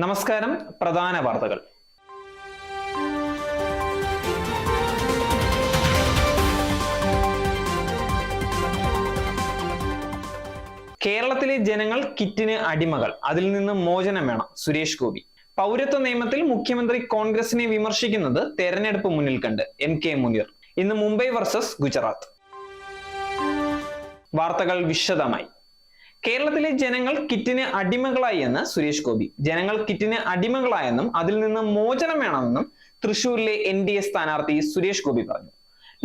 നമസ്കാരം. പ്രധാന വാർത്തകൾ. കേരളത്തിലെ ജനങ്ങൾ കിറ്റിന് അടിമകൾ. അതിൽ നിന്ന് മോചനം വേണം. സുരേഷ് ഗോപി. പൗരത്വ നിയമത്തിൽ മുഖ്യമന്ത്രി കോൺഗ്രസിനെ വിമർശിക്കുന്നത് തെരഞ്ഞെടുപ്പ് മുന്നിൽ കണ്ട് എം കെ മുനീർ. ഇന്ന് മുംബൈ വർസസ് ഗുജറാത്ത്. വാർത്തകൾ വിശദമായി. കേരളത്തിലെ ജനങ്ങൾ കിറ്റിന് അടിമകളായി എന്ന് സുരേഷ് ഗോപി. ജനങ്ങൾ കിറ്റിന് അടിമകളായെന്നും അതിൽ നിന്ന് മോചനം വേണമെന്നും തൃശൂരിലെ എൻ ഡി എ സ്ഥാനാർത്ഥി സുരേഷ് ഗോപി പറഞ്ഞു.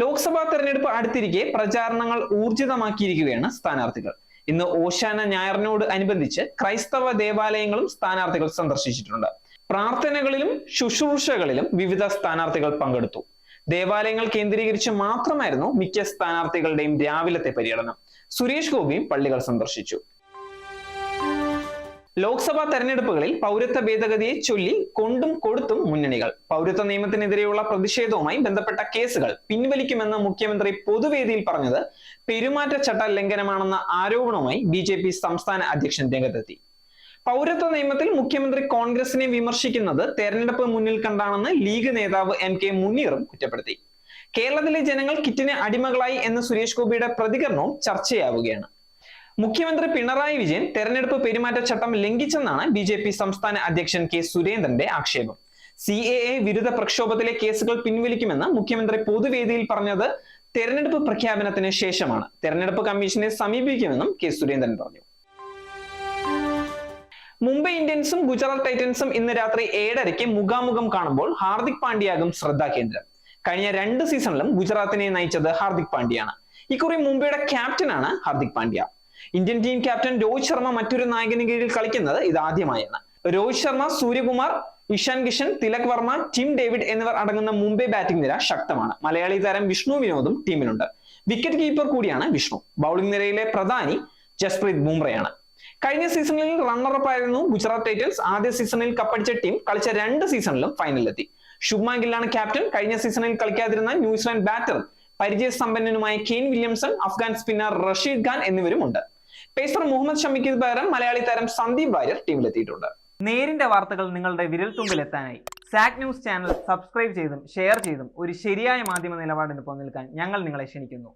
ലോക്സഭാ തെരഞ്ഞെടുപ്പ് അടുത്തിരിക്കെ പ്രചാരണങ്ങൾ ഊർജിതമാക്കിയിരിക്കുകയാണ് സ്ഥാനാർത്ഥികൾ. ഇന്ന് ഓശാന ഞായറിനോട് അനുബന്ധിച്ച് ക്രൈസ്തവ ദേവാലയങ്ങളും സ്ഥാനാർത്ഥികൾ സന്ദർശിച്ചിട്ടുണ്ട്. പ്രാർത്ഥനകളിലും ശുശ്രൂഷകളിലും വിവിധ സ്ഥാനാർത്ഥികൾ പങ്കെടുത്തു. ദേവാലയങ്ങൾ കേന്ദ്രീകരിച്ച് മാത്രമായിരുന്നു മിക്ക സ്ഥാനാർത്ഥികളുടെയും രാവിലത്തെ പര്യടനം. സുരേഷ് ഗോപിയും പള്ളികൾ സന്ദർശിച്ചു. ലോക്സഭാ തെരഞ്ഞെടുപ്പുകളിൽ പൗരത്വ ഭേദഗതിയെ ചൊല്ലി കൊണ്ടും കൊടുത്തും മുന്നണികൾ. പൗരത്വ നിയമത്തിനെതിരെയുള്ള പ്രതിഷേധവുമായി ബന്ധപ്പെട്ട കേസുകൾ പിൻവലിക്കുമെന്ന് മുഖ്യമന്ത്രി പൊതുവേദിയിൽ പറഞ്ഞത് പെരുമാറ്റച്ചട്ട ലംഘനമാണെന്ന ആരോപണവുമായി ബി ജെ പി സംസ്ഥാന അധ്യക്ഷൻ രംഗത്തെത്തി. പൗരത്വ നിയമത്തിൽ മുഖ്യമന്ത്രി കോൺഗ്രസിനെ വിമർശിക്കുന്നത് തെരഞ്ഞെടുപ്പ് മുന്നിൽ കണ്ടാണെന്ന് ലീഗ് നേതാവ് എം കെ മുനീറും കുറ്റപ്പെടുത്തി. കേരളത്തിലെ ജനങ്ങൾ കിറ്റിന് അടിമകളായി എന്ന സുരേഷ് ഗോപിയുടെ പ്രതികരണവും ചർച്ചയാവുകയാണ്. മുഖ്യമന്ത്രി പിണറായി വിജയൻ തെരഞ്ഞെടുപ്പ് പെരുമാറ്റച്ചട്ടം ലംഘിച്ചെന്നാണ് ബി ജെ പി സംസ്ഥാന അധ്യക്ഷൻ കെ സുരേന്ദ്രന്റെ ആക്ഷേപം. സി എ എ വിരുദ്ധ പ്രക്ഷോഭത്തിലെ കേസുകൾ പിൻവലിക്കുമെന്ന് മുഖ്യമന്ത്രി പൊതുവേദിയിൽ പറഞ്ഞത് തെരഞ്ഞെടുപ്പ് പ്രഖ്യാപനത്തിന് ശേഷമാണ്. തെരഞ്ഞെടുപ്പ് കമ്മീഷനെ സമീപിക്കുമെന്നും കെ സുരേന്ദ്രൻ പറഞ്ഞു. മുംബൈ ഇന്ത്യൻസും ഗുജറാത്ത് ടൈറ്റൻസും ഇന്ന് രാത്രി ഏഴരയ്ക്ക് മുഖാമുഖം കാണുമ്പോൾ ഹാർദിക് പാണ്ഡ്യയാകും ശ്രദ്ധാകേന്ദ്രം കഴിഞ്ഞ രണ്ട് സീസണിലും ഗുജറാത്തിനെ നയിച്ചത് ഹാർദിക് പാണ്ഡ്യയാണ്. ഇക്കുറി മുംബൈയുടെ ക്യാപ്റ്റനാണ് Hardik Pandya. Indian team captain Rohit Sharma മറ്റൊരു നായകന് കീഴിൽ കളിക്കുന്നത് ഇതാദ്യമായാണ് രോഹിത് ശർമ്മ സൂര്യകുമാർ ഇഷാൻ കിഷൻ തിലക് വർമ്മ ടിം ഡേവിഡ് എന്നിവർ അടങ്ങുന്ന മുംബൈ ബാറ്റിംഗ് നിര ശക്തമാണ്. മലയാളി താരം വിഷ്ണു വിനോദും ടീമിലുണ്ട്. വിക്കറ്റ് കീപ്പർ കൂടിയാണ് വിഷ്ണു. ബൗളിംഗ് നിരയിലെ പ്രധാനി ജസ്പ്രീത് ബുംറയാണ്. കഴിഞ്ഞ സീസണിൽ റണ്ണറപ്പ് ആയിരുന്നു ഗുജറാത്ത് ടൈറ്റൻസ്. ആദ്യ സീസണിൽ കപ്പടിച്ച ടീം കളിച്ച രണ്ട് സീസണിലും ഫൈനലിലെത്തി ശുഭ്മാൻ ഗില്ലാണ് ക്യാപ്റ്റൻ. കഴിഞ്ഞ സീസണിൽ കളിക്കാതിരുന്ന New Zealand batter പരിചയസമ്പന്നനുമായ Kane Williamson Afghan spinner Rashid Khan എന്നിവരുമുണ്ട്. Pacer Muhammad ഷമിക്ക് പകരം മലയാളി താരം സന്ദീപ് വാര്യർ ടീമിലെത്തിയിട്ടുണ്ട്. നേരിന്റെ വാർത്തകൾ നിങ്ങളുടെ വിരൽത്തുമ്പിലെത്താനായി സാക് ന്യൂസ് ചാനൽ സബ്സ്ക്രൈബ് ചെയ്തും ഷെയർ ചെയ്തും ഒരു ശരിയായ മാധ്യമ നിലപാടിന് പോകാൻ ഞങ്ങൾ നിങ്ങളെ ക്ഷണിക്കുന്നു.